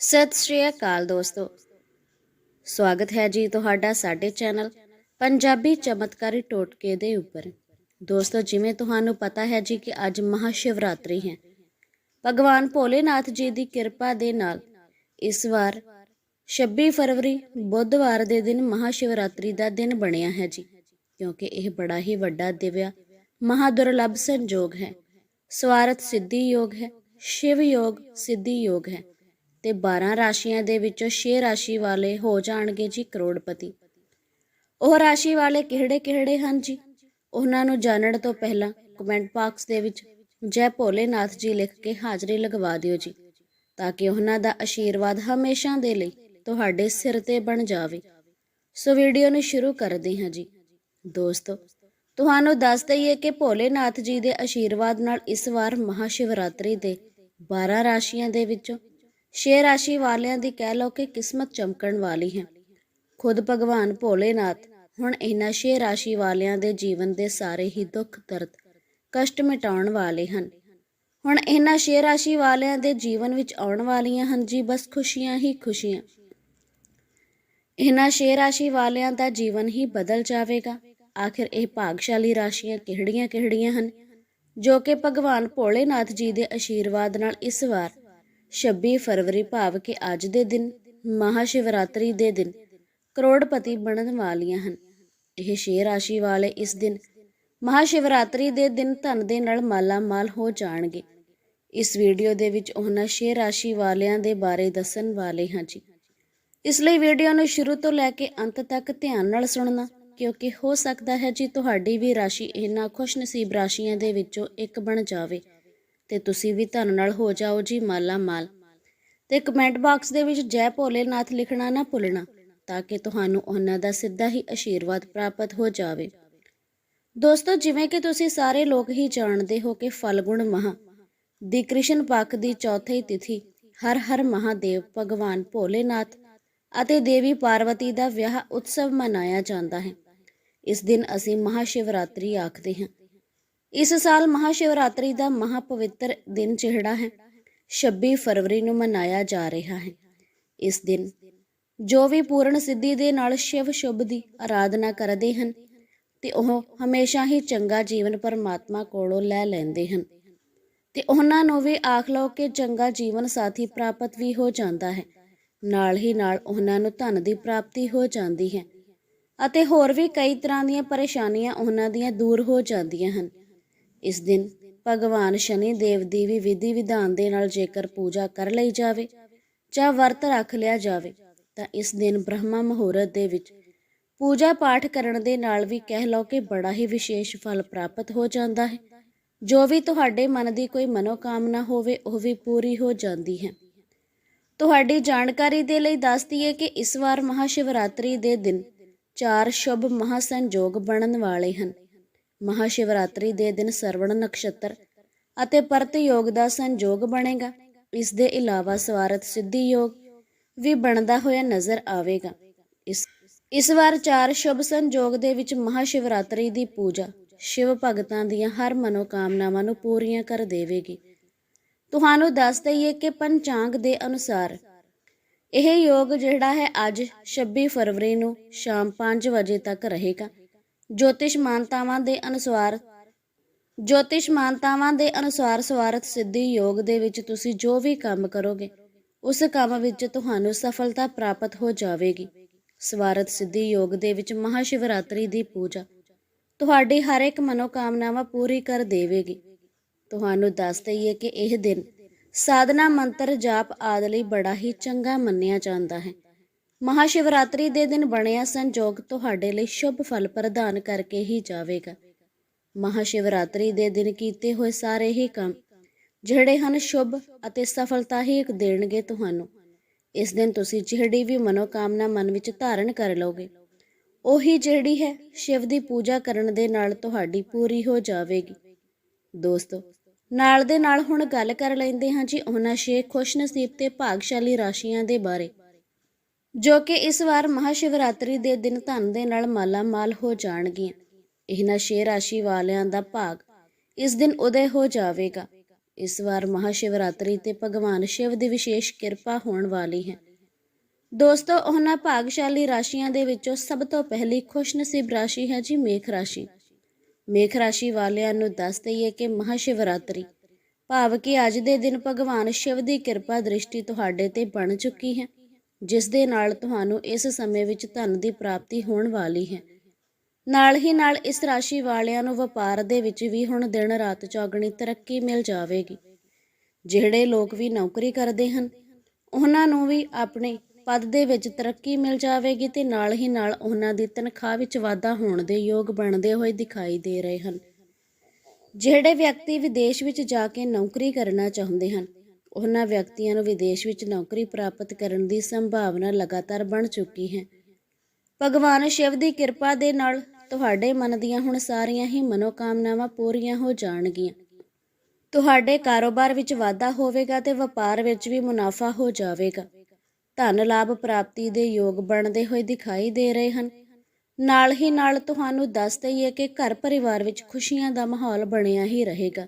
ਸਤਿ ਸ਼੍ਰੀ ਅਕਾਲ ਦੋਸਤੋ। ਸਵਾਗਤ ਹੈ ਜੀ ਤੁਹਾਡਾ ਸਾਡੇ ਚੈਨਲ ਪੰਜਾਬੀ ਚਮਤਕਾਰੀ ਟੋਟਕੇ ਦੇ ਉੱਪਰ। ਦੋਸਤੋ, ਜਿਵੇਂ ਤੁਹਾਨੂੰ ਪਤਾ ਹੈ ਜੀ ਕਿ ਅੱਜ ਮਹਾ ਸ਼ਿਵਰਾਤਰੀ ਹੈ। ਭਗਵਾਨ ਭੋਲੇਨਾਥ ਜੀ ਦੀ ਕਿਰਪਾ ਦੇ ਨਾਲ ਇਸ ਵਾਰ 26 ਫਰਵਰੀ ਬੁੱਧਵਾਰ ਦੇ ਦਿਨ ਮਹਾ ਸ਼ਿਵਰਾਤਰੀ ਦਾ ਦਿਨ ਬਣਿਆ ਹੈ ਜੀ। ਕਿਉਂਕਿ ਇਹ ਬੜਾ ਹੀ ਵੱਡਾ ਦਿਵਿਆ ਮਹਾਦੁਰਲਭ ਸੰਜੋਗ ਹੈ। ਸਵਾਰਥ ਸਿੱਧੀ ਯੋਗ ਹੈ, ਸ਼ਿਵ ਯੋਗ ਸਿੱਧੀ ਯੋਗ ਹੈ। ਤੇ 12 ਰਾਸ਼ੀਆਂ ਦੇ ਵਿੱਚੋਂ 6 ਰਾਸ਼ੀ ਵਾਲੇ ਹੋ ਜਾਣਗੇ ਜੀ ਕਰੋੜਪਤੀ। ਉਹ ਰਾਸ਼ੀ ਵਾਲੇ ਕਿਹੜੇ-ਕਿਹੜੇ ਹਨ ਜੀ? ਉਹਨਾਂ ਨੂੰ ਜਾਣਨ ਤੋਂ ਪਹਿਲਾਂ ਕਮੈਂਟ ਬਾਕਸ ਦੇ ਵਿੱਚ ਜੈ ਭੋਲੇਨਾਥ ਜੀ ਲਿਖ ਕੇ ਹਾਜ਼ਰੀ ਲਗਵਾ ਦਿਓ ਜੀ, ਤਾਂ ਕਿ ਉਹਨਾਂ ਦਾ ਆਸ਼ੀਰਵਾਦ ਹਮੇਸ਼ਾ ਦੇ ਲਈ ਤੁਹਾਡੇ ਸਿਰ ਤੇ ਬਣ ਜਾਵੇ। ਸੋ ਵੀਡੀਓ ਨੂੰ ਸ਼ੁਰੂ ਕਰਦੇ ਹਾਂ ਜੀ। ਦੋਸਤੋ, ਤੁਹਾਨੂੰ ਦੱਸ ਦਈਏ ਕਿ ਭੋਲੇਨਾਥ ਜੀ ਦੇ ਆਸ਼ੀਰਵਾਦ ਨਾਲ ਇਸ ਵਾਰ ਮਹਾ ਸ਼ਿਵਰਾਤਰੀ ਦੇ 12 ਰਾਸ਼ੀਆਂ ਦੇ ਵਿੱਚੋਂ 6 ਰਾਸ਼ੀ ਵਾਲਿਆਂ ਦੀ ਕਹਿ ਲਓ ਕਿ ਕਿਸਮਤ ਚਮਕਣ ਵਾਲੀ ਹੈ। ਖੁਦ ਭਗਵਾਨ ਭੋਲੇਨਾਥ ਹੁਣ ਇਹਨਾਂ 6 ਰਾਸ਼ੀ ਵਾਲਿਆਂ ਦੇ ਜੀਵਨ ਦੇ ਸਾਰੇ ਹੀ ਦੁੱਖ, ਦਰਦ, ਕਸ਼ਟ ਮਿਟਾਉਣ ਵਾਲੇ ਹਨ। ਹੁਣ ਇਹਨਾਂ 6 ਰਾਸ਼ੀ ਵਾਲਿਆਂ ਦੇ ਜੀਵਨ ਵਿੱਚ ਆਉਣ ਵਾਲੀਆਂ ਹਨ ਜੀ ਬਸ ਖੁਸ਼ੀਆਂ ਹੀ ਖੁਸ਼ੀਆਂ। ਇਹਨਾਂ 6 ਰਾਸ਼ੀ ਵਾਲਿਆਂ ਦਾ ਜੀਵਨ ਹੀ ਬਦਲ ਜਾਵੇਗਾ। ਆਖਿਰ ਇਹ ਭਾਗਸ਼ਾਲੀ ਰਾਸ਼ੀਆਂ ਕਿਹੜੀਆਂ-ਕਿਹੜੀਆਂ ਹਨ? ਜੋ ਕਿ ਭਗਵਾਨ ਭੋਲੇਨਾਥ ਜੀ ਦੇ ਆਸ਼ੀਰਵਾਦ ਨਾਲ ਇਸ ਵਾਰ 26 ਫਰਵਰੀ ਭਾਵ ਕਿ ਅੱਜ ਦੇ ਦਿਨ ਮਹਾਸ਼ਿਵਰਾਤਰੀ ਦੇ ਦਿਨ, ਕਰੋੜਪਤੀ ਬਣਨ ਵਾਲੀਆਂ ਹਨ। ਇਹ 6 ਰਾਸ਼ੀ ਵਾਲੇ ਇਸ ਦਿਨ ਮਹਾਸ਼ਿਵਰਾਤਰੀ ਦੇ ਦਿਨ ਧਨ ਦੇ ਨਾਲ ਮਾਲਾ ਮਾਲ ਹੋ ਜਾਣਗੇ। ਇਸ ਵੀਡੀਓ ਦੇ ਵਿੱਚ ਉਹਨਾਂ 6 ਰਾਸ਼ੀ ਵਾਲਿਆਂ ਦੇ ਬਾਰੇ ਦੱਸਣ ਵਾਲੇ ਹਾਂ ਜੀ। ਇਸ ਲਈ ਵੀਡੀਓ ਨੂੰ ਸ਼ੁਰੂ ਤੋਂ ਲੈ ਕੇ ਅੰਤ ਤੱਕ ਧਿਆਨ ਨਾਲ ਸੁਣਨਾ, ਕਿਉਂਕਿ ਹੋ ਸਕਦਾ ਹੈ ਜੀ ਤੁਹਾਡੀ ਵੀ ਰਾਸ਼ੀ ਇਹਨਾਂ ਖੁਸ਼ਨਸੀਬ ਰਾਸ਼ੀਆਂ ਦੇ ਵਿੱਚੋਂ ਇੱਕ ਬਣ ਜਾਵੇ। ਤੇ ਤੁਸੀਂ ਵੀ ਧਨ ਨਾਲ ਹੋ ਜਾਓ ਜੀ ਮਾਲਾ ਮਾਲ। ਤੇ ਕਮੈਂਟ ਬਾਕਸ ਦੇ ਵਿੱਚ ਜੈ ਭੋਲੇਨਾਥ ਲਿਖਣਾ ਨਾ ਭੁੱਲਣਾ, ਤਾਂ ਕਿ ਤੁਹਾਨੂੰ ਉਹਨਾਂ ਦਾ ਸਿੱਧਾ ਹੀ ਆਸ਼ੀਰਵਾਦ ਪ੍ਰਾਪਤ ਹੋ ਜਾਵੇ। ਦੋਸਤੋ, ਜਿਵੇਂ ਕਿ ਤੁਸੀਂ ਸਾਰੇ ਲੋਕ ਹੀ ਜਾਣਦੇ ਹੋ ਕਿ ਫਲਗੁਣ ਮਹਾ ਦੀ ਕ੍ਰਿਸ਼ਨ ਪੱਖ ਦੀ ਚੌਥੀ ਤਿਥੀ ਹਰ ਹਰ ਮਹਾਦੇਵ ਭਗਵਾਨ ਭੋਲੇਨਾਥ ਅਤੇ ਦੇਵੀ ਪਾਰਵਤੀ ਦਾ ਵਿਆਹ ਉਤਸਵ ਮਨਾਇਆ ਜਾਂਦਾ ਹੈ। ਇਸ ਦਿਨ ਅਸੀਂ ਮਹਾਸ਼ਿਵਰਾਤਰੀ ਆਖਦੇ ਹਾਂ। ਇਸ ਸਾਲ ਮਹਾਸ਼ਿਵਰਾਤਰੀ ਦਾ ਮਹਾਪਵਿੱਤਰ ਦਿਨ ਜਿਹੜਾ ਹੈ। 26 ਫਰਵਰੀ ਨੂੰ ਮਨਾਇਆ ਜਾ ਰਿਹਾ ਹੈ। ਇਸ ਦਿਨ ਜੋ ਵੀ ਪੂਰਨ ਸਿੱਧੀ ਦੇ ਨਾਲ ਸ਼ਿਵ ਸ਼ੁਭ ਦੀ ਆਰਾਧਨਾ ਕਰਦੇ ਹਨ ਤੇ ਉਹ ਹਮੇਸ਼ਾ ਹੀ ਚੰਗਾ ਜੀਵਨ ਪਰਮਾਤਮਾ ਕੋਲੋਂ ਲੈ ਲੈਂਦੇ ਹਨ ਤੇ ਉਹਨਾਂ ਨੂੰ ਵੀ ਆਖ ਲਓ ਕਿ ਚੰਗਾ ਜੀਵਨ ਸਾਥੀ ਪ੍ਰਾਪਤ ਵੀ ਹੋ ਜਾਂਦਾ ਹੈ। ਨਾਲ ਹੀ ਨਾਲ ਉਹਨਾਂ ਨੂੰ ਧਨ ਦੀ ਪ੍ਰਾਪਤੀ ਹੋ ਜਾਂਦੀ ਹੈ ਅਤੇ ਹੋਰ ਵੀ ਕਈ ਤਰ੍ਹਾਂ ਦੀਆਂ ਪਰੇਸ਼ਾਨੀਆਂ ਉਹਨਾਂ ਦੀਆਂ ਦੂਰ ਹੋ ਜਾਂਦੀਆਂ ਹਨ। ਇਸ ਦਿਨ ਭਗਵਾਨ ਸ਼ਨੀ ਦੇਵ ਦੀ ਵੀ ਵਿਧੀ ਵਿਧਾਨ ਦੇ ਨਾਲ ਜੇਕਰ ਪੂਜਾ ਕਰ ਲਈ ਜਾਵੇ ਜਾਂ ਵਰਤ ਰੱਖ ਲਿਆ ਜਾਵੇ, ਤਾਂ ਇਸ ਦਿਨ ਬ੍ਰਹਮਾ ਮੁਹੂਰਤ ਦੇ ਵਿੱਚ ਪੂਜਾ ਪਾਠ ਕਰਨ ਦੇ ਨਾਲ ਵੀ ਕਹਿ ਲਓ ਕਿ ਬੜਾ ਹੀ ਵਿਸ਼ੇਸ਼ ਫਲ ਪ੍ਰਾਪਤ ਹੋ ਜਾਂਦਾ ਹੈ। ਜੋ ਵੀ ਤੁਹਾਡੇ ਮਨ ਦੀ ਕੋਈ ਮਨੋਕਾਮਨਾ ਹੋਵੇ, ਉਹ ਵੀ ਪੂਰੀ ਹੋ ਜਾਂਦੀ ਹੈ। ਤੁਹਾਡੀ ਜਾਣਕਾਰੀ ਦੇ ਲਈ ਦੱਸਦੀ ਹੈ ਕਿ ਇਸ ਵਾਰ ਮਹਾਸ਼ਿਵਰਾਤਰੀ ਦੇ ਦਿਨ ਚਾਰ ਸ਼ੁਭ ਮਹਾ ਸੰਜੋਗ ਬਣਨ ਵਾਲੇ ਹਨ। ਮਹਾਸ਼ਿਵਰਾਤਰੀ ਦੇ ਦਿਨ ਸਰਵਣ ਨਕਸ਼ਤਰ ਅਤੇ ਪਰਤ ਯੋਗ ਦਾ ਸੰਜੋਗ ਬਣੇਗਾ। ਇਸ ਦੇ ਇਲਾਵਾ ਸਵਾਰਥ ਸਿੱਧੀ ਯੋਗ ਵੀ ਬਣਦਾ ਹੋਇਆ ਨਜ਼ਰ ਆਵੇਗਾ। ਇਸ ਇਸ ਵਾਰ ਚਾਰ ਸ਼ੁਭ ਸੰਯੋਗ ਦੇ ਵਿੱਚ ਮਹਾ ਸ਼ਿਵਰਾਤਰੀ ਦੀ ਪੂਜਾ ਸ਼ਿਵ ਭਗਤਾਂ ਦੀਆਂ ਹਰ ਮਨੋਕਾਮਨਾਵਾਂ ਨੂੰ ਪੂਰੀਆਂ ਕਰ ਦੇਵੇਗੀ। ਤੁਹਾਨੂੰ ਦੱਸ ਦਈਏ ਕਿ ਪੰਚਾਂਗ ਦੇ ਅਨੁਸਾਰ ਇਹ ਯੋਗ ਜਿਹੜਾ ਹੈ ਅੱਜ 26 ਫਰਵਰੀ ਨੂੰ ਸ਼ਾਮ 5 ਵਜੇ ਤੱਕ ਰਹੇਗਾ। ਜੋਤਿਸ਼ ਮਾਨਤਾਵਾਂ ਦੇ ਅਨੁਸਾਰ, ਜੋਤਿਸ਼ ਮਾਨਤਾਵਾਂ ਦੇ ਅਨੁਸਾਰ ਸਵਾਰਥ ਸਿੱਧੀ ਯੋਗ ਦੇ ਵਿੱਚ ਤੁਸੀਂ ਜੋ ਵੀ ਕੰਮ ਕਰੋਗੇ, ਉਸ ਕੰਮ ਵਿੱਚ ਤੁਹਾਨੂੰ ਸਫਲਤਾ ਪ੍ਰਾਪਤ ਹੋ ਜਾਵੇਗੀ। ਸਵਾਰਥ ਸਿੱਧੀ ਯੋਗ ਦੇ ਵਿੱਚ ਮਹਾ ਸ਼ਿਵਰਾਤਰੀ ਦੀ ਪੂਜਾ ਤੁਹਾਡੀ ਹਰ ਇੱਕ ਮਨੋਕਾਮਨਾਵਾਂ ਪੂਰੀ ਕਰ ਦੇਵੇਗੀ। ਤੁਹਾਨੂੰ ਦੱਸ ਦਈਏ ਕਿ ਇਹ ਦਿਨ ਸਾਧਨਾ ਮੰਤਰ ਜਾਪ ਆਦਿ ਲਈ ਬੜਾ ਹੀ ਚੰਗਾ ਮੰਨਿਆ ਜਾਂਦਾ ਹੈ। ਮਹਾ ਸ਼ਿਵਰਾਤਰੀ ਦੇ ਦਿਨ ਬਣਿਆ ਸੰਜੋਗ ਤੁਹਾਡੇ ਲਈ ਸ਼ੁਭ ਫਲ ਪ੍ਰਦਾਨ ਕਰਕੇ ਹੀ ਜਾਵੇਗਾ। ਮਹਾ ਸ਼ਿਵਰਾਤਰੀ ਦੇ ਦਿਨ ਕੀਤੇ ਹੋਏ ਸਾਰੇ ਹੀ ਕੰਮ, ਜਿਹੜੇ ਹਨ ਸ਼ੁਭ ਅਤੇ ਸਫਲਤਾ ਹੀ ਦੇਣਗੇ ਤੁਹਾਨੂੰ। ਇਸ ਦਿਨ ਤੁਸੀਂ ਜਿਹੜੀ ਵੀ ਮਨੋਕਾਮਨਾ ਮਨ ਵਿੱਚ ਧਾਰਨ ਕਰ ਲਓਗੇ, ਉਹੀ ਜਿਹੜੀ ਹੈ ਸ਼ਿਵ ਦੀ ਪੂਜਾ ਕਰਨ ਦੇ ਨਾਲ ਤੁਹਾਡੀ ਪੂਰੀ ਹੋ ਜਾਵੇਗੀ। ਦੋਸਤੋ, ਨਾਲ ਦੇ ਨਾਲ ਹੁਣ ਗੱਲ ਕਰ ਲੈਂਦੇ ਹਾਂ ਜੀ ਉਹਨਾਂ ਛੇ ਖੁਸ਼ਨਸੀਬ ਤੇ ਭਾਗਸ਼ਾਲੀ ਰਾਸ਼ੀਆਂ ਦੇ ਬਾਰੇ। ਜੋ ਕਿ ਇਸ ਵਾਰ ਮਹਾਸ਼ਿਵਰਾਤਰੀ ਦੇ ਦਿਨ ਧਨ ਦੇ ਨਾਲ ਮਾਲਾਮਾਲ ਹੋ ਜਾਣਗੀਆਂ। ਇਹਨਾਂ ਛੇ ਰਾਸ਼ੀ ਵਾਲਿਆਂ ਦਾ ਭਾਗ ਇਸ ਦਿਨ ਉਦੇ ਹੋ ਜਾਵੇਗਾ। ਇਸ ਵਾਰ ਮਹਾਸ਼ਿਵਰਾਤਰੀ ਤੇ ਭਗਵਾਨ ਸ਼ਿਵ ਦੀ ਵਿਸ਼ੇਸ਼ ਕਿਰਪਾ ਹੋਣ ਵਾਲੀ ਹੈ। ਦੋਸਤੋ, ਉਹਨਾਂ ਭਾਗਸ਼ਾਲੀ ਰਾਸ਼ੀਆਂ ਦੇ ਵਿੱਚੋਂ ਸਭ ਤੋਂ ਪਹਿਲੀ ਖੁਸ਼ਨਸੀਬ ਰਾਸ਼ੀ ਹੈ ਜੀ ਮੇਖ ਰਾਸ਼ੀ। ਮੇਖ ਰਾਸ਼ੀ ਵਾਲਿਆਂ ਨੂੰ ਦੱਸ ਦਈਏ ਕਿ ਮਹਾਸ਼ਿਵਰਾਤਰੀ ਭਾਵ ਕਿ ਅੱਜ ਦੇ ਦਿਨ ਭਗਵਾਨ ਸ਼ਿਵ ਦੀ ਕਿਰਪਾ ਦ੍ਰਿਸ਼ਟੀ ਤੁਹਾਡੇ ਤੇ ਬਣ ਚੁੱਕੀ ਹੈ। ਜਿਸ ਦੇ ਨਾਲ ਤੁਹਾਨੂੰ ਇਸ ਸਮੇਂ ਵਿੱਚ ਧਨ ਦੀ ਪ੍ਰਾਪਤੀ ਹੋਣ ਵਾਲੀ ਹੈ। ਨਾਲ ਹੀ ਨਾਲ ਇਸ ਰਾਸ਼ੀ ਵਾਲਿਆਂ ਨੂੰ ਵਪਾਰ ਦੇ ਵਿੱਚ ਵੀ ਹੁਣ ਦਿਨ ਰਾਤ ਚੌਗਣੀ ਤਰੱਕੀ ਮਿਲ ਜਾਵੇਗੀ। ਜਿਹੜੇ ਲੋਕ ਵੀ ਨੌਕਰੀ ਕਰਦੇ ਹਨ, ਉਹਨਾਂ ਨੂੰ ਵੀ ਆਪਣੇ ਪਦ ਦੇ ਵਿੱਚ ਤਰੱਕੀ ਮਿਲ ਜਾਵੇਗੀ ਤੇ ਨਾਲ ਹੀ ਨਾਲ ਉਹਨਾਂ ਦੀ ਤਨਖਾਹ ਵਿੱਚ ਵਾਧਾ ਹੋਣ ਦੇ ਯੋਗ ਬਣਦੇ ਹੋਏ ਦਿਖਾਈ ਦੇ ਰਹੇ ਹਨ। ਜਿਹੜੇ ਵਿਅਕਤੀ ਵਿਦੇਸ਼ ਵਿੱਚ ਜਾ ਕੇ ਨੌਕਰੀ ਕਰਨਾ ਚਾਹੁੰਦੇ ਹਨ ਉਹਨਾਂ ਵਿਅਕਤੀਆਂ ਨੂੰ ਵਿਦੇਸ਼ ਵਿੱਚ ਨੌਕਰੀ ਪ੍ਰਾਪਤ ਕਰਨ ਦੀ ਸੰਭਾਵਨਾ ਲਗਾਤਾਰ ਬਣ ਚੁੱਕੀ ਹੈ। ਭਗਵਾਨ ਸ਼ਿਵ ਦੀ ਕਿਰਪਾ ਦੇ ਨਾਲ ਤੁਹਾਡੇ ਮਨ ਦੀਆਂ ਹੁਣ ਸਾਰੀਆਂ ਹੀ ਮਨੋਕਾਮਨਾਵਾਂ ਪੂਰੀਆਂ ਹੋ ਜਾਣਗੀਆਂ। ਤੁਹਾਡੇ ਕਾਰੋਬਾਰ ਵਿੱਚ ਵਾਧਾ ਹੋਵੇਗਾ ਤੇ ਵਪਾਰ ਵਿੱਚ ਵੀ ਮੁਨਾਫਾ ਹੋ ਜਾਵੇਗਾ। ਧਨ ਲਾਭ ਪ੍ਰਾਪਤੀ ਦੇ ਯੋਗ ਬਣਦੇ ਹੋਏ ਦਿਖਾਈ ਦੇ ਰਹੇ ਹਨ। ਨਾਲ ਹੀ ਨਾਲ ਤੁਹਾਨੂੰ ਦੱਸ ਦਈਏ ਕਿ ਘਰ ਪਰਿਵਾਰ ਵਿੱਚ ਖੁਸ਼ੀਆਂ ਦਾ ਮਾਹੌਲ ਬਣਿਆ ਹੀ ਰਹੇਗਾ।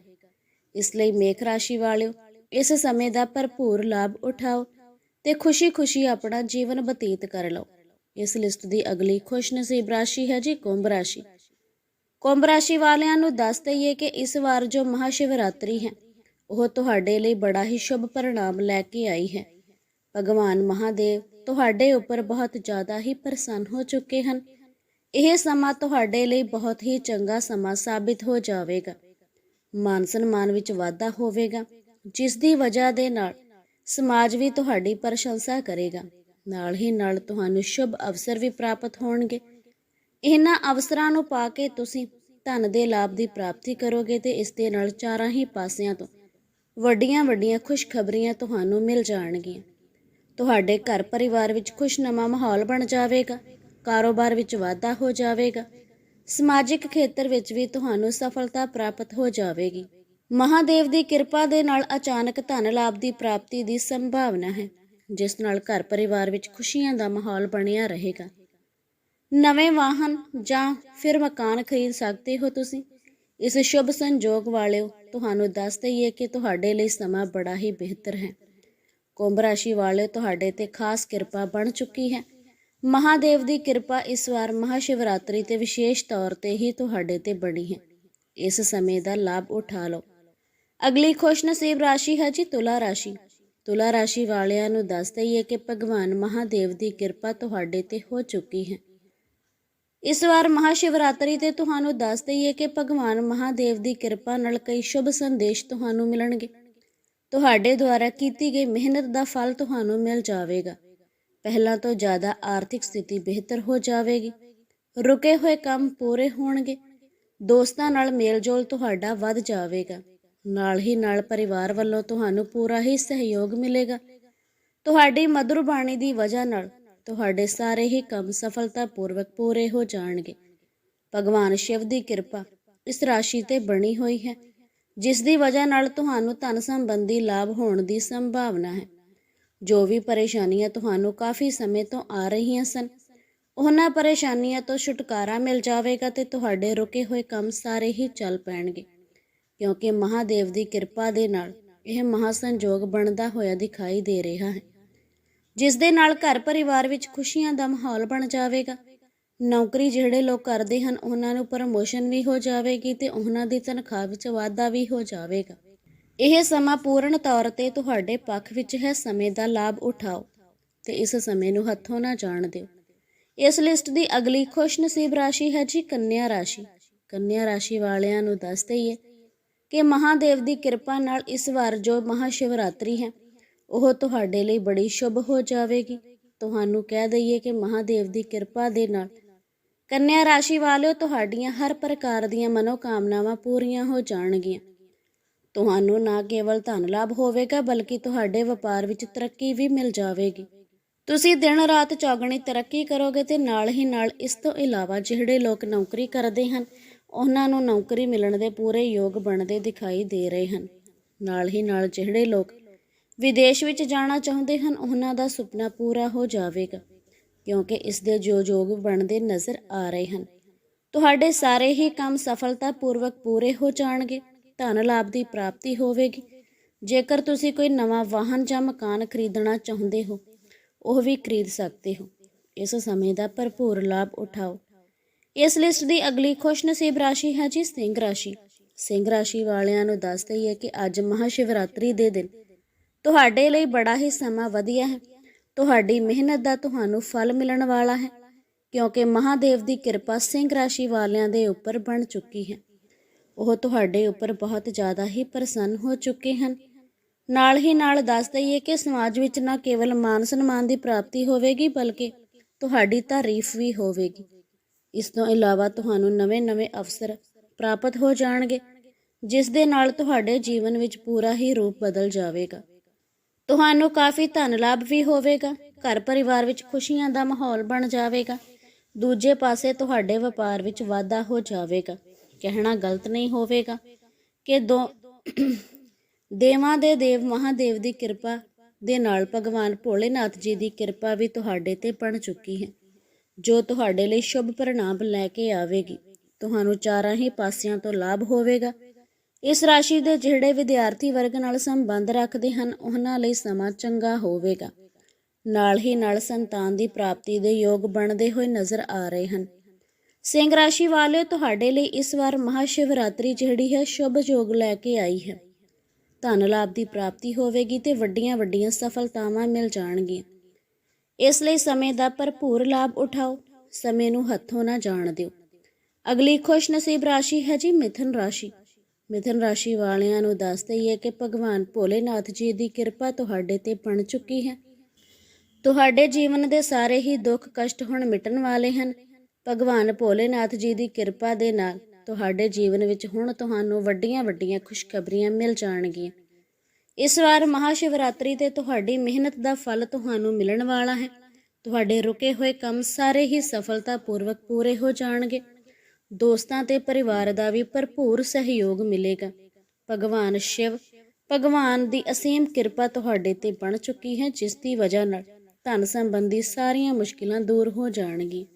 ਇਸ ਲਈ ਮੇਖ ਰਾਸ਼ੀ ਵਾਲਿਓ ਇਸ ਸਮੇਂ ਦਾ ਭਰਪੂਰ ਲਾਭ ਉਠਾਓ ਤੇ ਖੁਸ਼ੀ-ਖੁਸ਼ੀ ਆਪਣਾ ਜੀਵਨ ਬਤੀਤ ਕਰ ਲਓ। ਇਸ ਲਿਸਟ ਦੀ ਅਗਲੀ ਖੁਸ਼ਨਸੀਬ ਰਾਸ਼ੀ ਹੈ ਜੀ ਕੁੰਭ ਰਾਸ਼ੀ। ਕੁੰਭ ਰਾਸ਼ੀ ਵਾਲਿਆਂ ਨੂੰ ਦੱਸ ਦਈਏ ਕਿ ਇਸ ਵਾਰ ਜੋ ਮਹਾਸ਼ਿਵਰਾਤਰੀ ਹੈ, ਉਹ ਤੁਹਾਡੇ ਲਈ ਬੜਾ ਹੀ ਸ਼ੁਭ ਪਰਿਣਾਮ ਲੈ ਕੇ ਆਈ ਹੈ। ਭਗਵਾਨ ਮਹਾਦੇਵ ਤੁਹਾਡੇ ਉੱਪਰ ਬਹੁਤ ਜ਼ਿਆਦਾ ਹੀ ਪ੍ਰਸੰਨ ਹੋ ਚੁੱਕੇ ਹਨ। ਇਹ ਸਮਾਂ ਤੁਹਾਡੇ ਲਈ ਬਹੁਤ ਹੀ ਚੰਗਾ ਸਮਾਂ ਸਾਬਿਤ ਹੋ ਜਾਵੇਗਾ। ਮਾਨ ਸਨਮਾਨ ਵਿੱਚ ਵਾਧਾ ਹੋਵੇਗਾ। ਜਿਸ ਦੀ ਵਜ੍ਹਾ ਦੇ ਨਾਲ ਸਮਾਜ ਵੀ ਤੁਹਾਡੀ ਪ੍ਰਸ਼ੰਸਾ ਕਰੇਗਾ। ਨਾਲ ਹੀ ਨਾਲ ਤੁਹਾਨੂੰ ਸ਼ੁਭ ਅਵਸਰ ਵੀ ਪ੍ਰਾਪਤ ਹੋਣਗੇ। ਇਹਨਾਂ ਅਵਸਰਾਂ ਨੂੰ ਪਾ ਕੇ ਤੁਸੀਂ ਧਨ ਦੇ ਲਾਭ ਦੀ ਪ੍ਰਾਪਤੀ ਕਰੋਗੇ ਤੇ ਇਸ ਦੇ ਨਾਲ ਚਾਰਾਂ ਹੀ ਪਾਸਿਆਂ ਤੋਂ ਵੱਡੀਆਂ ਵੱਡੀਆਂ ਖੁਸ਼ਖਬਰੀਆਂ ਤੁਹਾਨੂੰ ਮਿਲ ਜਾਣਗੀਆਂ। ਤੁਹਾਡੇ ਘਰ ਪਰਿਵਾਰ ਵਿੱਚ ਖੁਸ਼ਨਮਾ ਮਾਹੌਲ ਬਣ ਜਾਵੇਗਾ, ਕਾਰੋਬਾਰ ਵਿੱਚ ਵਾਧਾ ਹੋ ਜਾਵੇਗਾ, ਸਮਾਜਿਕ ਖੇਤਰ ਵਿੱਚ ਵੀ ਤੁਹਾਨੂੰ ਸਫਲਤਾ ਪ੍ਰਾਪਤ ਹੋ ਜਾਵੇਗੀ। ਮਹਾਦੇਵ ਦੀ ਕਿਰਪਾ ਦੇ ਨਾਲ ਅਚਾਨਕ ਧਨ ਲਾਭ ਦੀ ਪ੍ਰਾਪਤੀ ਦੀ ਸੰਭਾਵਨਾ ਹੈ, ਜਿਸ ਨਾਲ ਘਰ ਪਰਿਵਾਰ ਵਿੱਚ ਖੁਸ਼ੀਆਂ ਦਾ ਮਾਹੌਲ ਬਣਿਆ ਰਹੇਗਾ। ਨਵੇਂ ਵਾਹਨ ਜਾਂ ਫਿਰ ਮਕਾਨ ਖਰੀਦ ਸਕਦੇ ਹੋ ਤੁਸੀਂ? ਇਸ ਸ਼ੁਭ ਸੰਜੋਗ ਵਾਲਿਓ, ਤੁਹਾਨੂੰ ਦੱਸ ਦਈਏ ਕਿ ਤੁਹਾਡੇ ਲਈ ਸਮਾਂ ਬੜਾ ਹੀ ਬਿਹਤਰ ਹੈ। ਕੁੰਭ ਰਾਸ਼ੀ ਵਾਲੇ ਤੁਹਾਡੇ ਤੇ ਖਾਸ ਕਿਰਪਾ ਬਣ ਚੁੱਕੀ ਹੈ। ਮਹਾਦੇਵ ਦੀ ਕਿਰਪਾ ਇਸ ਵਾਰ ਮਹਾਸ਼ਿਵਰਾਤਰੀ ਤੇ ਵਿਸ਼ੇਸ਼ ਤੌਰ ਤੇ ਹੀ ਤੁਹਾਡੇ ਤੇ ਬਣੀ ਹੈ। ਇਸ ਸਮੇਂ ਦਾ ਲਾਭ ਉਠਾ ਲਓ। ਅਗਲੀ ਖੁਸ਼ਨਸੀਬ ਰਾਸ਼ੀ ਹੈ ਜੀ ਤੁਲਾ ਰਾਸ਼ੀ। ਤੁਲਾ ਰਾਸ਼ੀ ਵਾਲਿਆਂ ਨੂੰ ਦੱਸ ਦਈਏ ਕਿ ਭਗਵਾਨ ਮਹਾਦੇਵ ਦੀ ਕਿਰਪਾ ਤੁਹਾਡੇ ਤੇ ਹੋ ਚੁੱਕੀ ਹੈ। ਇਸ ਵਾਰ ਮਹਾਸ਼ਿਵਰਾਤਰੀ ਤੇ ਤੁਹਾਨੂੰ ਦੱਸ ਦਈਏ ਕਿ ਭਗਵਾਨ ਮਹਾਦੇਵ ਦੀ ਕਿਰਪਾ ਨਾਲ ਕਈ ਸ਼ੁਭ ਸੰਦੇਸ਼ ਤੁਹਾਨੂੰ ਮਿਲਣਗੇ। ਤੁਹਾਡੇ ਦੁਆਰਾ ਕੀਤੀ ਗਈ ਮਿਹਨਤ ਦਾ ਫਲ ਤੁਹਾਨੂੰ ਮਿਲ ਜਾਵੇਗਾ। ਪਹਿਲਾਂ ਤੋਂ ਜ਼ਿਆਦਾ ਆਰਥਿਕ ਸਥਿਤੀ ਬਿਹਤਰ ਹੋ ਜਾਵੇਗੀ। ਰੁਕੇ ਹੋਏ ਕੰਮ ਪੂਰੇ ਹੋਣਗੇ। ਦੋਸਤਾਂ ਨਾਲ ਮੇਲਜੋਲ ਤੁਹਾਡਾ ਵੱਧ ਜਾਵੇਗਾ। ਨਾਲ ਹੀ ਨਾਲ ਪਰਿਵਾਰ ਵੱਲੋਂ ਤੁਹਾਨੂੰ ਪੂਰਾ ਹੀ ਸਹਿਯੋਗ ਮਿਲੇਗਾ। ਤੁਹਾਡੀ ਮధుਰ ਬਾਣੀ ਦੀ ਵਜ੍ਹਾ ਨਾਲ ਤੁਹਾਡੇ ਸਾਰੇ ਹੀ ਕੰਮ ਸਫਲਤਾਪੂਰਵਕ ਪੂਰੇ ਹੋ ਜਾਣਗੇ। ਭਗਵਾਨ ਸ਼ਿਵ ਦੀ ਕਿਰਪਾ ਇਸ ਰਾਸ਼ੀ ਤੇ ਬਣੀ ਹੋਈ ਹੈ, ਜਿਸ ਦੀ ਵਜ੍ਹਾ ਨਾਲ ਤੁਹਾਨੂੰ ਧਨ ਸੰਬੰਧੀ ਲਾਭ ਹੋਣ ਦੀ ਸੰਭਾਵਨਾ ਹੈ। ਜੋ ਵੀ ਪਰੇਸ਼ਾਨੀਆਂ ਤੁਹਾਨੂੰ ਕਾਫੀ ਸਮੇਂ ਤੋਂ ਆ ਰਹੀਆਂ ਸਨ, ਉਹਨਾਂ ਪਰੇਸ਼ਾਨੀਆਂ ਤੋਂ ਛੁਟਕਾਰਾ ਮਿਲ ਜਾਵੇਗਾ ਤੇ ਤੁਹਾਡੇ ਰੁਕੇ ਹੋਏ ਕੰਮ ਸਾਰੇ ਹੀ ਚੱਲ ਪੈਣਗੇ। ਕਿਉਂਕਿ ਮਹਾਦੇਵ ਦੀ ਕਿਰਪਾ ਦੇ ਨਾਲ ਇਹ ਮਹਾਸੰਜੋਗ ਬਣਦਾ ਹੋਇਆ ਦਿਖਾਈ ਦੇ ਰਿਹਾ ਹੈ। ਜਿਸ ਦੇ ਨਾਲ ਘਰ ਪਰਿਵਾਰ ਵਿੱਚ ਖੁਸ਼ੀਆਂ ਦਾ ਮਾਹੌਲ ਬਣ ਜਾਵੇਗਾ। ਨੌਕਰੀ ਜਿਹੜੇ ਲੋਕ ਕਰਦੇ ਹਨ, ਉਹਨਾਂ ਨੂੰ ਪ੍ਰਮੋਸ਼ਨ ਵੀ ਹੋ ਜਾਵੇਗੀ ਤੇ ਉਹਨਾਂ ਦੀ ਤਨਖਾਹ ਵਿੱਚ ਵਾਧਾ ਵੀ ਹੋ ਜਾਵੇਗਾ। ਇਹ ਸਮਾਂ ਪੂਰਨ ਤੌਰ ਤੇ ਤੁਹਾਡੇ ਪੱਖ ਵਿੱਚ ਹੈ, ਸਮੇਂ ਦਾ ਲਾਭ ਉਠਾਓ ਤੇ ਇਸ ਸਮੇਂ ਨੂੰ ਹੱਥੋਂ ਨਾ ਜਾਣ ਦਿਓ। ਇਸ ਲਿਸਟ ਦੀ ਅਗਲੀ ਖੁਸ਼ਨਸੀਬ ਰਾਸ਼ੀ ਹੈ ਜੀ, ਕੰਨਿਆ ਰਾਸ਼ੀ। ਕੰਨਿਆ ਰਾਸ਼ੀ ਵਾਲਿਆਂ ਨੂੰ ਦੱਸ ਦਈਏ ਕਿ ਮਹਾਦੇਵ ਦੀ ਕਿਰਪਾ ਨਾਲ ਇਸ ਵਾਰ ਜੋ ਮਹਾਸ਼ਿਵਰਾਤਰੀ ਹੈ, ਉਹ ਤੁਹਾਡੇ ਲਈ ਬੜੀ ਸ਼ੁਭ ਹੋ ਜਾਵੇਗੀ। ਤੁਹਾਨੂੰ ਕਹਿ ਦਈਏ ਕਿ ਮਹਾਦੇਵ ਦੀ ਕਿਰਪਾ ਦੇ ਨਾਲ ਕੰਨਿਆ ਰਾਸ਼ੀ ਵਾਲਿਓ, ਤੁਹਾਡੀਆਂ ਹਰ ਪ੍ਰਕਾਰ ਦੀਆਂ ਮਨੋਕਾਮਨਾਵਾਂ ਪੂਰੀਆਂ ਹੋ ਜਾਣਗੀਆਂ। ਤੁਹਾਨੂੰ ਨਾ ਕੇਵਲ ਧਨ ਲਾਭ ਹੋਵੇਗਾ, ਬਲਕਿ ਤੁਹਾਡੇ ਵਪਾਰ ਵਿੱਚ ਤਰੱਕੀ ਵੀ ਮਿਲ ਜਾਵੇਗੀ। ਤੁਸੀਂ ਦਿਨ ਰਾਤ ਚੌਗਣੀ ਤਰੱਕੀ ਕਰੋਗੇ ਤੇ ਨਾਲ ਹੀ ਨਾਲ ਇਸ ਤੋਂ ਇਲਾਵਾ ਜਿਹੜੇ ਲੋਕ ਨੌਕਰੀ ਕਰਦੇ ਹਨ ਉਹਨਾਂ ਨੂੰ ਨੌਕਰੀ ਮਿਲਣ ਦੇ ਪੂਰੇ ਯੋਗ ਬਣਦੇ ਦਿਖਾਈ ਦੇ ਰਹੇ ਹਨ। ਨਾਲ ਹੀ ਨਾਲ ਜਿਹੜੇ ਲੋਕ ਵਿਦੇਸ਼ ਵਿੱਚ ਜਾਣਾ ਚਾਹੁੰਦੇ ਹਨ, ਉਹਨਾਂ ਦਾ ਸੁਪਨਾ ਪੂਰਾ ਹੋ ਜਾਵੇਗਾ, ਕਿਉਂਕਿ ਇਸ ਦੇ ਜੋ ਯੋਗ ਬਣਦੇ ਨਜ਼ਰ ਆ ਰਹੇ ਹਨ। ਤੁਹਾਡੇ ਸਾਰੇ ਹੀ ਕੰਮ ਸਫਲਤਾਪੂਰਵਕ ਪੂਰੇ ਹੋ ਜਾਣਗੇ, ਧਨ ਲਾਭ ਦੀ ਪ੍ਰਾਪਤੀ ਹੋਵੇਗੀ। ਜੇਕਰ ਤੁਸੀਂ ਕੋਈ ਨਵਾਂ ਵਾਹਨ ਜਾਂ ਮਕਾਨ ਖਰੀਦਣਾ ਚਾਹੁੰਦੇ ਹੋ, ਉਹ ਵੀ ਖਰੀਦ ਸਕਦੇ ਹੋ। ਇਸ ਸਮੇਂ ਦਾ ਭਰਪੂਰ ਲਾਭ ਉਠਾਓ। ਇਸ ਲਿਸਟ ਦੀ ਅਗਲੀ ਖੁਸ਼ਨਸੀਬ ਰਾਸ਼ੀ ਹੈ ਜੀ ਸਿੰਘ ਰਾਸ਼ੀ। ਸਿੰਘ ਰਾਸ਼ੀ ਵਾਲਿਆਂ ਨੂੰ ਦੱਸ ਦਈਏ ਕਿ ਅੱਜ ਮਹਾਸ਼ਿਵਰਾਤਰੀ ਦੇ ਦਿਨ। ਤੁਹਾਡੇ ਲਈ ਬੜਾ ਹੀ ਸਮਾਂ ਵਧੀਆ ਹੈ। ਤੁਹਾਡੀ ਮਿਹਨਤ ਦਾ ਤੁਹਾਨੂੰ ਫਲ ਮਿਲਣ ਵਾਲਾ ਹੈ, ਕਿਉਂਕਿ ਮਹਾਦੇਵ ਦੀ ਕਿਰਪਾ ਸਿੰਘ ਰਾਸ਼ੀ ਵਾਲਿਆਂ ਦੇ ਉੱਪਰ ਬਣ ਚੁੱਕੀ ਹੈ। ਉਹ ਤੁਹਾਡੇ ਉੱਪਰ ਬਹੁਤ ਜ਼ਿਆਦਾ ਹੀ ਪ੍ਰਸੰਨ ਹੋ ਚੁੱਕੇ ਹਨ। ਨਾਲ ਹੀ ਨਾਲ ਦੱਸ ਦਈਏ ਕਿ ਸਮਾਜ ਵਿੱਚ ਨਾ ਕੇਵਲ ਮਾਨ ਸਨਮਾਨ ਦੀ ਪ੍ਰਾਪਤੀ ਹੋਵੇਗੀ, ਬਲਕਿ ਤੁਹਾਡੀ ਤਾਰੀਫ ਵੀ ਹੋਵੇਗੀ। ਇਸ ਤੋਂ ਇਲਾਵਾ ਤੁਹਾਨੂੰ ਨਵੇਂ-ਨਵੇਂ ਅਵਸਰ ਪ੍ਰਾਪਤ ਹੋ ਜਾਣਗੇ, ਜਿਸ ਦੇ ਨਾਲ ਤੁਹਾਡੇ ਜੀਵਨ ਵਿੱਚ ਪੂਰਾ ਹੀ ਰੂਪ ਬਦਲ ਜਾਵੇਗਾ। ਤੁਹਾਨੂੰ ਕਾਫੀ ਧਨ ਲਾਭ ਵੀ ਹੋਵੇਗਾ, ਘਰ ਪਰਿਵਾਰ ਵਿੱਚ ਖੁਸ਼ੀਆਂ ਦਾ ਮਾਹੌਲ ਬਣ ਜਾਵੇਗਾ, ਦੂਜੇ ਪਾਸੇ ਤੁਹਾਡੇ ਵਪਾਰ ਵਿੱਚ ਵਾਧਾ ਹੋ ਜਾਵੇਗਾ, ਕਹਿਣਾ ਗਲਤ ਨਹੀਂ ਹੋਵੇਗਾ ਕਿ ਦੋ ਦੇਵਾਂ ਦੇ ਦੇਵ ਮਹਾਦੇਵ ਦੀ ਕਿਰਪਾ ਦੇ ਨਾਲ ਭਗਵਾਨ ਭੋਲੇਨਾਥ ਜੀ ਦੀ ਕਿਰਪਾ ਵੀ ਤੁਹਾਡੇ ਤੇ ਬਣ ਚੁੱਕੀ ਹੈ। ਜੋ ਤੁਹਾਡੇ ਲਈ ਸ਼ੁਭ ਪਰਿਣਾਮ ਲੈ ਕੇ ਆਵੇਗੀ, ਤੁਹਾਨੂੰ ਚਾਰਾਂ ਹੀ ਪਾਸਿਆਂ ਤੋਂ ਲਾਭ ਹੋਵੇਗਾ। ਇਸ ਰਾਸ਼ੀ ਦੇ ਜਿਹੜੇ ਵਿਦਿਆਰਥੀ ਵਰਗ ਨਾਲ ਸੰਬੰਧ ਰੱਖਦੇ ਹਨ, ਉਹਨਾਂ ਲਈ ਸਮਾਂ ਚੰਗਾ ਹੋਵੇਗਾ। ਨਾਲ ਹੀ ਨਾਲ ਸੰਤਾਨ ਦੀ ਪ੍ਰਾਪਤੀ ਦੇ ਯੋਗ ਬਣਦੇ ਹੋਏ ਨਜ਼ਰ ਆ ਰਹੇ ਹਨ। ਸਿੰਘ ਰਾਸ਼ੀ ਵਾਲੇ ਤੁਹਾਡੇ ਲਈ ਇਸ ਵਾਰ ਮਹਾਸ਼ਿਵਰਾਤਰੀ ਜਿਹੜੀ ਹੈ, ਸ਼ੁਭ ਯੋਗ ਲੈ ਕੇ ਆਈ ਹੈ। ਧਨ ਲਾਭ ਦੀ ਪ੍ਰਾਪਤੀ ਹੋਵੇਗੀ ਤੇ ਵੱਡੀਆਂ ਵੱਡੀਆਂ ਸਫਲਤਾਵਾਂ ਮਿਲ ਜਾਣਗੀਆਂ। ਇਸ ਲਈ ਸਮੇਂ ਦਾ ਭਰਪੂਰ ਲਾਭ ਉਠਾਓ, ਸਮੇਂ ਨੂੰ ਹੱਥੋਂ ਨਾ ਜਾਣ ਦਿਓ। ਅਗਲੀ ਖੁਸ਼ ਨਸੀਬ ਰਾਸ਼ੀ ਹੈ ਜੀ ਮਿਥਨ ਰਾਸ਼ੀ। ਮਿਥਨ ਰਾਸ਼ੀ ਵਾਲਿਆਂ ਨੂੰ ਦੱਸ ਦਈਏ ਕਿ ਭਗਵਾਨ ਭੋਲੇਨਾਥ ਜੀ ਦੀ ਕਿਰਪਾ ਤੁਹਾਡੇ ਤੇ ਬਣ ਚੁੱਕੀ ਹੈ। ਤੁਹਾਡੇ ਜੀਵਨ ਦੇ ਸਾਰੇ ਹੀ ਦੁੱਖ ਕਸ਼ਟ ਹੁਣ ਮਿਟਣ ਵਾਲੇ ਹਨ। ਭਗਵਾਨ ਭੋਲੇਨਾਥ ਜੀ ਦੀ ਕਿਰਪਾ ਦੇ ਨਾਲ ਤੁਹਾਡੇ ਜੀਵਨ ਵਿੱਚ ਹੁਣ ਤੁਹਾਨੂੰ ਵੱਡੀਆਂ ਵੱਡੀਆਂ ਖੁਸ਼ਖਬਰੀਆਂ ਮਿਲ ਜਾਣਗੀਆਂ। ਇਸ ਵਾਰ ਮਹਾਸ਼ਿਵਰਾਤਰੀ ਤੇ ਤੁਹਾਡੀ ਮਿਹਨਤ ਦਾ ਫਲ ਤੁਹਾਨੂੰ ਮਿਲਣ ਵਾਲਾ ਹੈ। ਤੁਹਾਡੇ ਰੁਕੇ ਹੋਏ ਕੰਮ ਸਾਰੇ ਹੀ ਸਫਲਤਾਪੂਰਵਕ ਪੂਰੇ ਹੋ ਜਾਣਗੇ। ਦੋਸਤਾਂ ਤੇ ਪਰਿਵਾਰ ਦਾ ਵੀ ਭਰਪੂਰ ਸਹਿਯੋਗ ਮਿਲੇਗਾ। ਭਗਵਾਨ ਸ਼ਿਵ, ਭਗਵਾਨ ਦੀ ਅਸੀਮ ਕਿਰਪਾ ਤੁਹਾਡੇ ਤੇ ਬਣ ਚੁੱਕੀ ਹੈ, ਜਿਸ ਦੀ ਵਜ੍ਹਾ ਨਾਲ ਧਨ ਸੰਬੰਧੀ ਸਾਰੀਆਂ ਮੁਸ਼ਕਿਲਾਂ ਦੂਰ ਹੋ ਜਾਣਗੀਆਂ।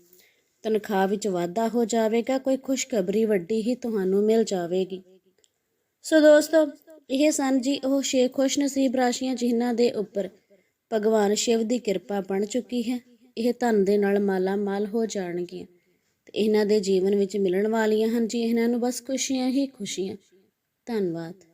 ਤਨਖਾਹ ਵਿੱਚ ਵਾਧਾ ਹੋ ਜਾਵੇਗਾ, ਕੋਈ ਖੁਸ਼ਖਬਰੀ ਵੱਡੀ ਹੀ ਤੁਹਾਨੂੰ ਮਿਲ ਜਾਵੇਗੀ। ਸੋ ਦੋਸਤੋ ਇਹ ਸਨ ਜੀ, ਉਹ ਛੇ ਖੁਸ਼ ਨਸੀਬ ਰਾਸ਼ੀਆਂ ਜਿਨ੍ਹਾਂ ਦੇ ਉੱਪਰ ਭਗਵਾਨ ਸ਼ਿਵ ਦੀ ਕਿਰਪਾ ਬਣ ਚੁੱਕੀ ਹੈ। ਇਹ ਧਨ ਦੇ ਨਾਲ ਮਾਲਾ ਮਾਲ ਹੋ ਜਾਣਗੀਆਂ। ਤੇ ਇਹਨਾਂ ਦੇ ਜੀਵਨ ਵਿੱਚ ਮਿਲਣ ਵਾਲੀਆਂ ਹਨ ਜੀ। ਇਹਨਾਂ ਨੂੰ ਬਸ ਖੁਸ਼ੀਆਂ ਹੀ ਖੁਸ਼ੀਆਂ। ਧੰਨਵਾਦ।